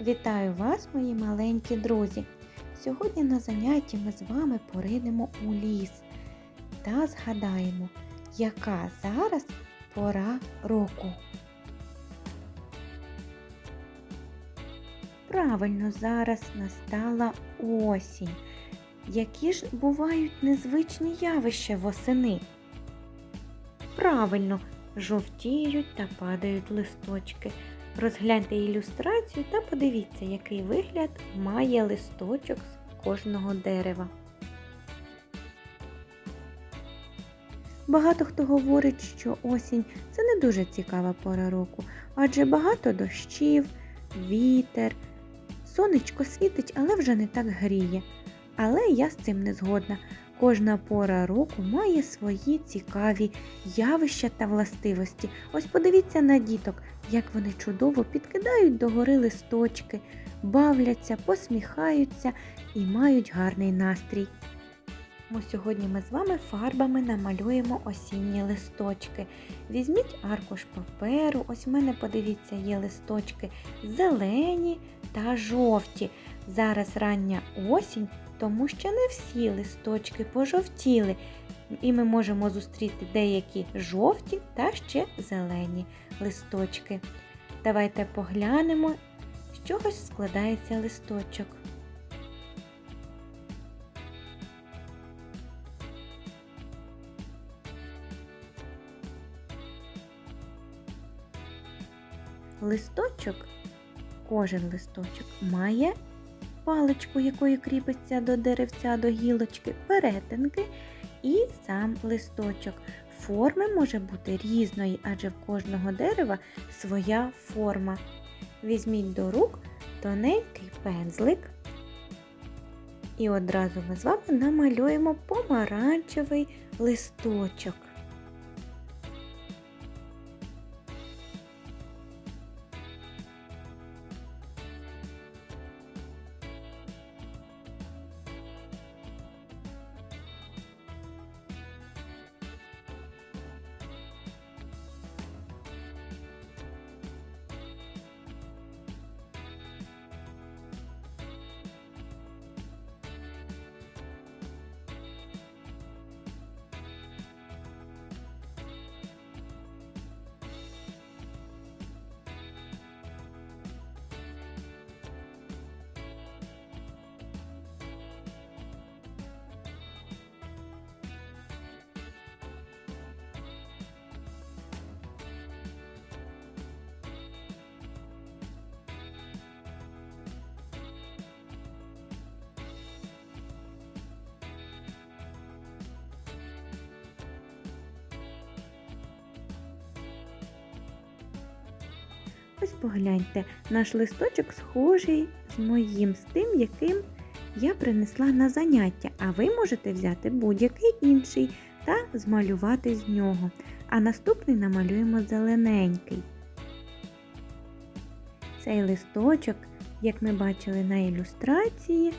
Вітаю вас, мої маленькі друзі! Сьогодні на занятті ми з вами поринемо у ліс та згадаємо, яка зараз пора року. Правильно, зараз настала осінь. Які ж бувають незвичні явища восени? Правильно, жовтіють та падають листочки. Розгляньте ілюстрацію та подивіться, який вигляд має листочок з кожного дерева. Багато хто говорить, що осінь це не дуже цікава пора року, адже багато дощів, вітер, сонечко світить, але вже не так гріє. Але я з цим не згодна. Кожна пора року має свої цікаві явища та властивості. Ось подивіться на діток, як вони чудово підкидають догори листочки, бавляться, посміхаються і мають гарний настрій. Тому сьогодні ми з вами фарбами намалюємо осінні листочки. Візьміть аркуш паперу, ось в мене, подивіться, є листочки зелені та жовті. Зараз рання осінь, тому що не всі листочки пожовтіли, і ми можемо зустріти деякі жовті та ще зелені листочки. Давайте поглянемо, з чогось складається листочок. Листочок, кожен листочок має паличку, якою кріпиться до деревця, до гілочки, перетинки і сам листочок. Форми може бути різної, адже в кожного дерева своя форма. Візьміть до рук тоненький пензлик. І одразу ми з вами намалюємо помаранчевий листочок. Ось погляньте, наш листочок схожий з моїм, з тим, яким я принесла на заняття, а ви можете взяти будь-який інший та змалювати з нього. А наступний намалюємо зелененький. Цей листочок, як ми бачили на ілюстрації,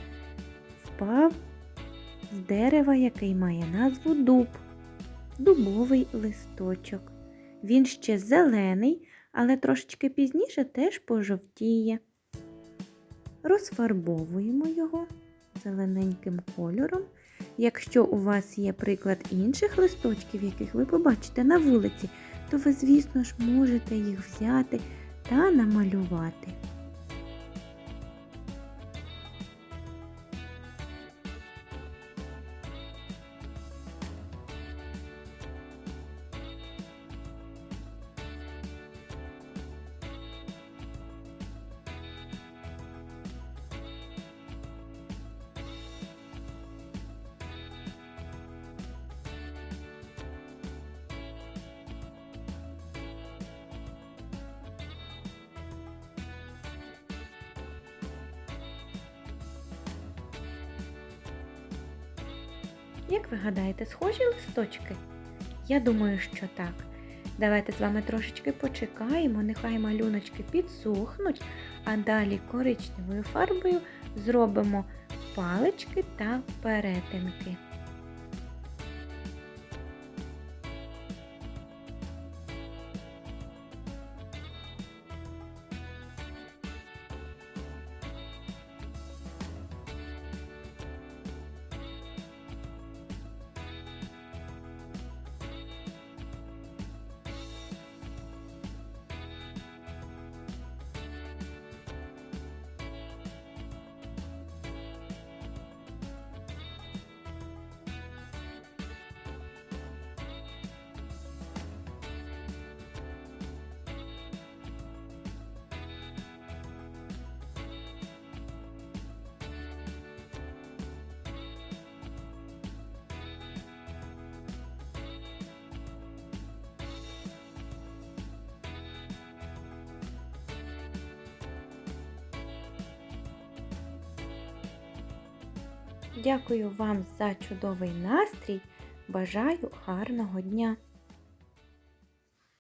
впав з дерева, який має назву дуб. Дубовий листочок. Він ще зелений, але трошечки пізніше теж пожовтіє. Розфарбовуємо його зелененьким кольором. Якщо у вас є приклад інших листочків, яких ви побачите на вулиці, то ви, звісно ж, можете їх взяти та намалювати. Як ви гадаєте, схожі листочки? Я думаю, що так. Давайте з вами трошечки почекаємо, нехай малюночки підсохнуть, а далі коричневою фарбою зробимо палички та перетинки. Дякую вам за чудовий настрій. Бажаю гарного дня!